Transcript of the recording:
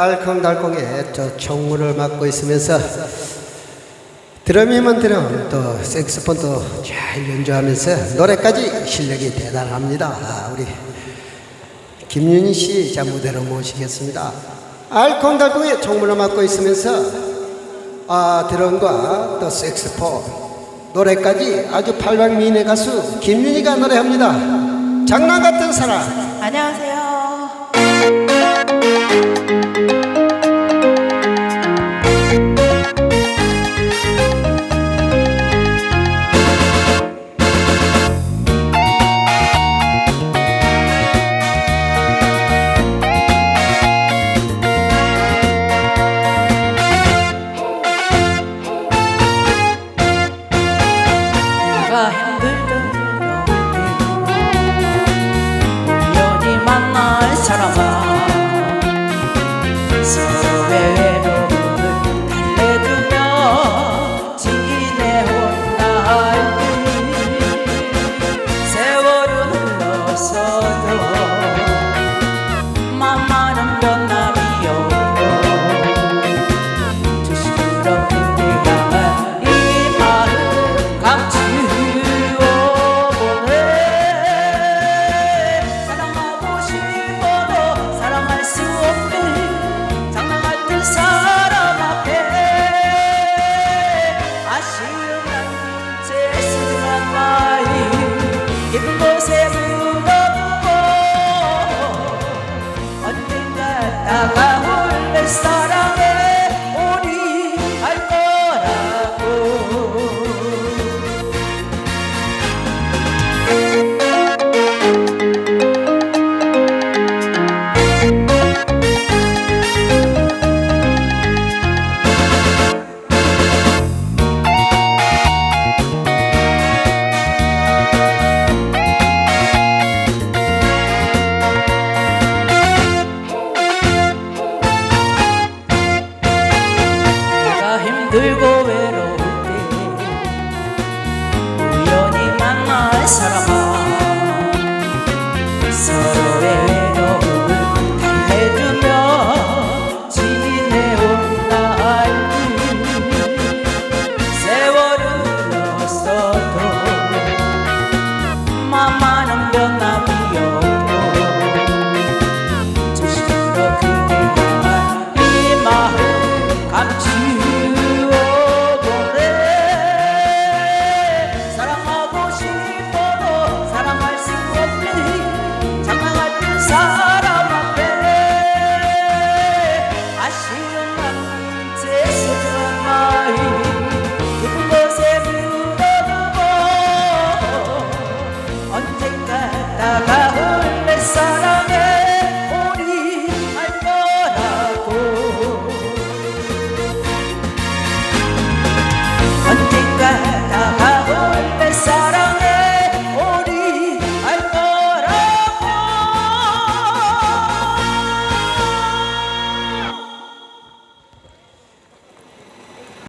알콩달콩의 저 총무를 맡고 있으면서 드럼이면 드럼 또 색소폰도 잘 연주하면서 노래까지 실력이 대단합니다. 아, 우리 김윤희 씨 자 무대로 모시겠습니다. 알콩달콩의 총무를 맡고 있으면서 아 드럼과 또 색소폰 노래까지 아주 팔방미인의 가수 김윤희가 노래합니다. 장난 같은 사랑. 안녕하세요. thank you.